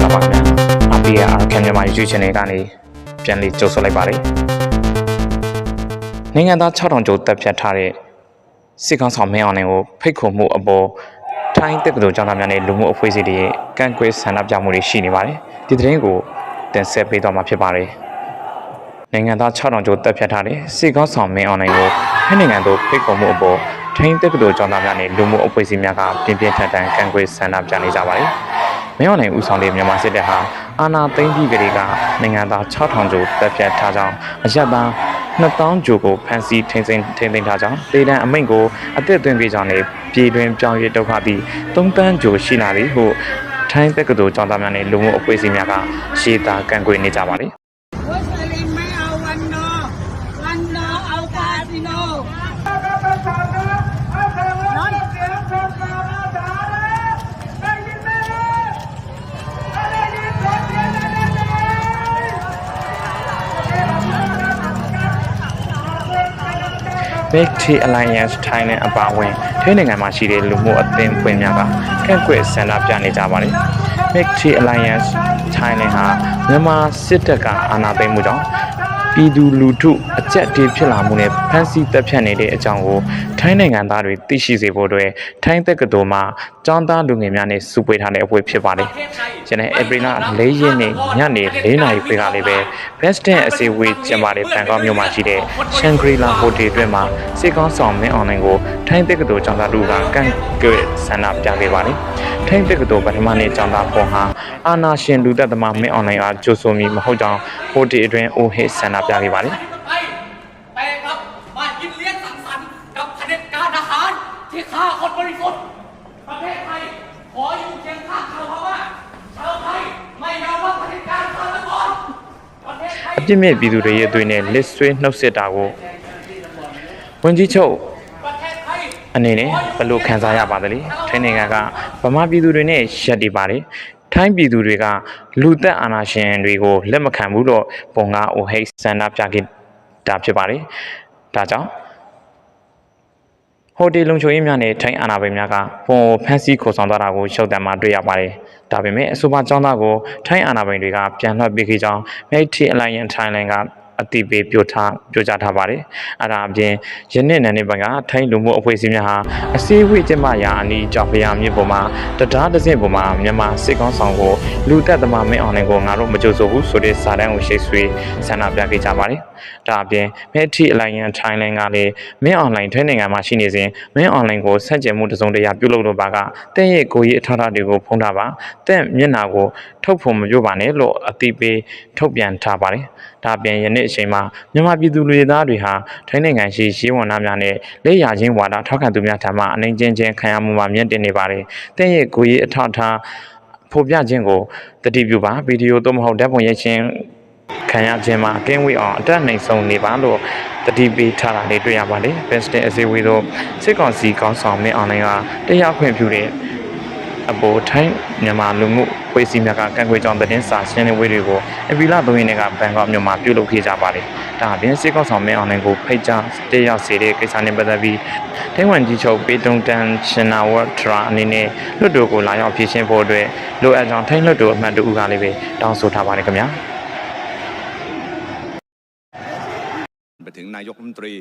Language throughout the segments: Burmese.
္ဂလာပါခင်ဗျာအပီရဲ့ RKM မြန်မာ YouTube channel ကနေပြန်လည်ကြိုဆိုလိုက်ပါတယ်နိုင်ငံသား6000ကျော်တပ်ဖြတ်ထားတဲ့စစ်ကောင်ဆောင်မင်းအောင်နိုင်ကိုဖိတ်ခေါ်မှုအပေါ်ထိုင်းတက္ကသိုလ်ကျောင်းသားများနဲ့လူမှုအဖွဲ့အစည်းတွေရဲ့ကန့်ကွက်ဆန္ဒပြမှုတွေရှိနေပါတယ်ဒီသတင်းကိုတင်ဆက်ပေးသွားမှာဖြစ်ပါတယ်နိုင်ငံသား6000ကျော်တပ်ဖြတ်ထားတဲ့စစ်ကောင်ဆောင်မင်းအောင်နိုင်ကိုထိုင်းနိုင်ငံသို့ဖိတ်ခေါ်မှုအပေါ်ထိုင်းတက္ကသိုလ်ကျောင်းသားများနဲ့လူမှုအဖွဲ့အစည်းများကပြင်းပြင်းထန်ထန်ကန့်ကွက်ဆန္ဒပြနေကြပါတယ် မင်းအောင်နိုင်ဦးဆောင်တဲ့မြန်မာစစ်တပ်ဟာအာဏာသိမ်းပြီးကလေးကနိုင်ငံသား6000ကျော်တပ်ဖြတ်ထားကြောင်းအရက်သား2000ကျော်ကိုဖမ်းဆီးထိန်းသိမ်းထိန်းသိမ်းထားကြောင်းဒေသအမိန့်ကိုအသက်သွင်းပေးကြောင်းနဲ့ပြည်တွင်းပြောင်းရွှေ့ဒုက္ခပြီး3တန်းကျော်ရှိလာပြီဟုထိုင်းတက္ကသိုလ်ကျောင်းသားများနဲ့လူမှုအဖွဲ့အစည်းများကရှေ့သားကန့်ကွက်နေကြပါတယ် Big T Alliance Thailand အပါအဝင်ထိုင်းနိုင်ငံမှာရှိတဲ့လူမှုအသင်းအဖွဲ့များကကန့်ကွက်ဆန္ဒပြနေကြပါတယ်။ Big T Alliance Thailand ဟာမြန်မာစစ်တပ်ကအာဏာသိမ်းမှုကြောင့်ပြည်သူလူထုအကြက်တေးဖြစ်လာမှုနဲ့ဖမ်းဆီးတပ်ဖြတ်နေတဲ့အကြောင်းကိုထိုင်းနိုင်ငံသားတွေသိရှိစေဖို့အတွက်ထိုင်းတက္ကသိုလ်မှာကျောင်းသားလူငယ်များနဲ့စုပွေးထားတဲ့အဖွဲ့ဖြစ်ပါတယ်။ ကျန်တဲ့ဧပြီလ၄ရက်နေ့ညနေ၄နာရီခွဲကလည်းပဲ Western အစည်းအဝေးကျင်းပတဲ့ဘန်ကောက်မြို့မှာရှိတဲ့ Shangri-La Hotel အတွင်းမှာစေကောင်းဆောင်မင်းအွန်လိုင်းကိုထိုင်းတက္ကသိုလ်ကျောင်းသားတို့ကကန့်ကွက်ဆန္ဒပြခဲ့ပါတယ်။ထိုင်းတက္ကသိုလ်ပထမနေ့ကျောင်းသားပေါ်ဟာအာနာရှင်လူသက်သမားမင်းအွန်လိုင်းအားကြိုဆိုမိမဟုတ်ကြောင်းဟိုတယ်အတွင်းအိုဟစ်ဆန္ဒပြခဲ့ပါတယ်။ ไทยแต่กลับมากินเลี้ยงสังสรรค์กับเผด็จการทหาร ที่ฆ่าคนบริสุทธิ์ ประเทศไทย ขออยู่เคียงข้างชาวพม่า အပြစ်မဲ့ပြည်သူတွေရဲ့အသွေးနဲ့လစ်ဆွေးနှုတ်ဆက်တာကိုဝန်ကြီးချုပ်အနေနဲ့ဘလို့ခံစားရပါသလဲထိုင်းနိုင်ငံကဗမာပြည်သူတွေနဲ့ရက်တည်ပါတယ်ထိုင်းပြည်သူတွေကလူသက်အာဏာရှင်တွေကိုလက်မခံဘူးလို့ပုံကအိုဟိတ်ဆန္ဒပြခဲ့တာဖြစ်ပါတယ်ဒါကြောင့် ဟိုတယ်လုံခြုံရေးများနဲ့ထိုင်းအာဏာပိုင်များကပုံကိုဖမ်းဆီးခေါ်ဆောင်သွားတာကိုရှုပ်တံမှာတွေ့ရပါတယ်ဒါပေမဲ့အဆိုပါចောင်းသားကိုထိုင်းအာဏာပိုင်တွေကပြန်လွှတ်ပေးခဲ့ကြောင်း Mighty Alliance Thailand က အတိပေးပြောထားပြောကြားထားပါတယ်။အဲဒါအပြင်ယနေ့နဲ့နေ့ပိုင်းကထိုင်းလူမှုအဖွဲ့အစည်းများဟာအစည်းအဝေးကျင်းပရာအနီးကြောက်ဖျားမြစ်ပေါ်မှာတရားတစ်စင်းပေါ်မှာမြန်မာစစ်ကောင်းဆောင်ကိုလူသက်သမားမင်းအောင်နိုင်ကိုငါတို့မကြိုဆိုဘူးဆိုတဲ့စာတမ်းကိုရှိတ်ဆွေးဆန္ဒပြခဲ့ကြပါတယ်။ဒါအပြင် Mighty Alliance Thailand ကလည်းမင်းအောင်လိုင်းထိုင်းနိုင်ငံမှာရှိနေစဉ်မင်းအောင်လိုင်းကိုဆက်ကျင်မှုတစုံတရာပြုလုပ်လို့ပါကတဲ့ရဲ့ကိုကြီးအထောက်အထားတွေကိုဖုံးထားပါတဲ့မျက်နာကိုထုတ်ဖို့မပြောပါနဲ့လို့အတိပေးထုတ်ပြန်ထားပါတယ်။ဒါအပြင်ယနေ့အချိန်မှာမြန်မာပြည်သူလူသားတွေဟာထိုင်းနိုင်ငံရှိရှေးဝန်သားများနဲ့လက်ရချင်းဝါဒထောက်ခံသူများထံမှအနိုင်ကျင့်ခြင်းခံရမှုမှာမြင့်တင်နေပါတယ်။တဲ့ရဲ့ကိုကြီးအထောက်အထားဖော်ပြခြင်းကိုတတိပြုပါဗီဒီယိုသို့မဟုတ်ဓာတ်ပုံရိုက်ခြင်းခံရခြင်းမှာအကင်းဝေးအောင်အတက်နိုင်ဆုံးနေပါလို့တတိပေးထားတာလေးတွေ့ရပါတယ်။ Best အစည်းအဝေးသို့စစ်ကောင်စီကောင်းဆောင်မင်းအောင်နိုင်ကတရားခွင့်ပြုတဲ့အပေါ်ထိုင်းမြန်မာလူမှု ဖွဲ့စည်းများကကန့်ကွက်ကြောင်းသတင်းစာရှင်းလင်းပွဲတွေကိုအပီလာ၃ရက်နေ့ကဘန်ကောက်မြို့မှာပြုလုပ်ခဲ့ကြပါတယ်။ဒါအပြင်စစ်ကောင်ဆောင်မင်းအောင်နိုင်ကိုဖိတ်ကြားတရားစေတဲ့ကိစ္စနဲ့ပတ်သက်ပြီးထိုင်းဝန်ကြီးချုပ်ပေတုံတန်ရှင်နာဝတ်ထရာအနေနဲ့လွှတ်တော်ကိုလာရောက်ဖြည့်ရှင်းဖို့အတွက်လိုအပ်ကြောင်းထိုင်းလွှတ်တော်အမတ်တို့ကလည်းပဲတောင်းဆိုထားပါတယ်ခင်ဗျာ။ ไปถึงนายกรัฐมนตรี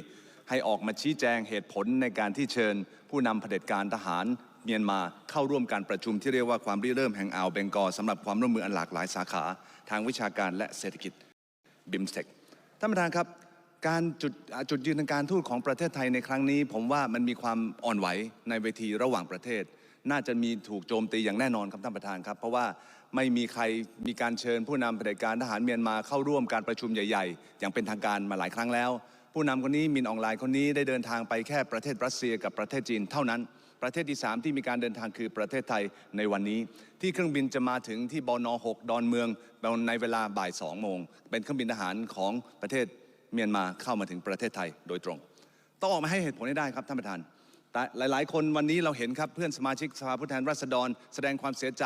ให้ออกมาชี้แจงเหตุผลในการที่เชิญ ผู้นำเผด็จการทหาร เมียนมาเข้าร่วมการประชุมที่เรียกว่าความริเริ่มแห่งอ่าวเบงกอลสำหรับความร่วมมืออันหลากหลายสาขา ทางวิชาการและเศรษฐกิจบิมสเทคท่านประธานครับ การจุดจุดยืนทางการทูตของประเทศไทยในครั้งนี้ ผมว่ามันมีความอ่อนไหวในเวทีระหว่างประเทศ น่าจะมีถูกโจมตีอย่างแน่นอนครับท่านประธานครับ เพราะว่าไม่มีใครมีการเชิญผู้นำเผด็จการทหารเมียนมาเข้าร่วมการประชุมใหญ่ๆ อย่างเป็นทางการมาหลายครั้งแล้ว ผู้นำคนนี้มินอองไลน์คนนี้ได้เดินทางไปแค่ประเทศรัสเซียกับประเทศจีนเท่านั้น ประเทศที่ 3 ที่มีการเดินทางคือประเทศไทยในวันนี้ ที่เครื่องบินจะมาถึงที่บน6ดอนเมืองในเวลาบ่าย2โมง เป็นเครื่องบินทหารของประเทศเมียนมาเข้ามาถึงประเทศไทยโดยตรง ต้องออกมาให้เหตุผลให้ได้ครับท่านประธาน หลาย ๆ คนวันนี้เราเห็นครับเพื่อนสมาชิกสภาผู้แทนราษฎร แสดงความเสียใจ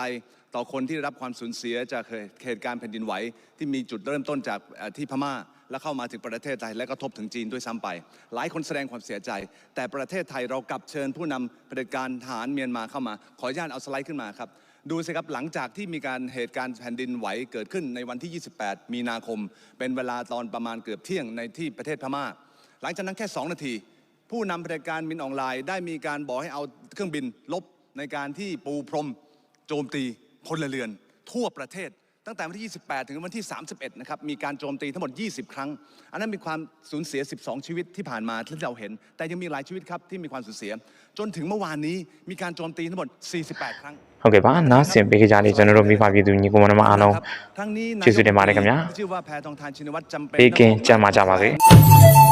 ต่อคนที่ได้รับความสูญเสียจากเหตุการณ์แผ่นดินไหว ที่มีจุดเริ่มต้นจากที่พม่า และเข้ามาถึงประเทศไทยและกระทบถึงจีนด้วยซ้ำไป หลายคนแสดงความเสียใจ แต่ประเทศไทยเรากลับเชิญผู้นำเผด็จการทหารเมียนมาเข้ามา ขออนุญาตเอาสไลด์ขึ้นมาครับดูสิครับหลังจากที่มีการเหตุการณ์แผ่นดินไหวเกิดขึ้นในวันที่ 28 มีนาคม เป็นเวลาตอนประมาณเกือบเที่ยงในที่ประเทศพม่า หลังจากนั้นแค่ 2 นาที ผู้นำเผด็จการมินออนไลน์ ได้มีการบอกให้เอาเครื่องบินลบในการที่ปูพรมโจมตีพลเรือน ทั่วประเทศ ตั้งแต่วันที่ 28 ถึงวันที่ 31 นะครับ มีการโจมตีทั้งหมด 20 ครั้ง อันนั้นมีความสูญเสีย 12 ชีวิตที่ผ่านมาที่เราเห็น แต่ยังมีหลายชีวิตครับที่มีความสูญเสีย จนถึงเมื่อวานนี้มีการโจมตีทั้งหมด 48 ครั้ง ဟုတ်ကဲ့ပါနားဆင်ပေးကြတဲ့ကျွန်တော်တို့မိဘပြည်သူညီကိုမနမအားလုံး ทั้งนี้ ကျေးဇူးတင်ပါတယ်ခင်ဗျာ ชื่อว่าแพทองทานชินวัตรจำเป็น ပေးကင်းကြံ့မာကြပါစေ ต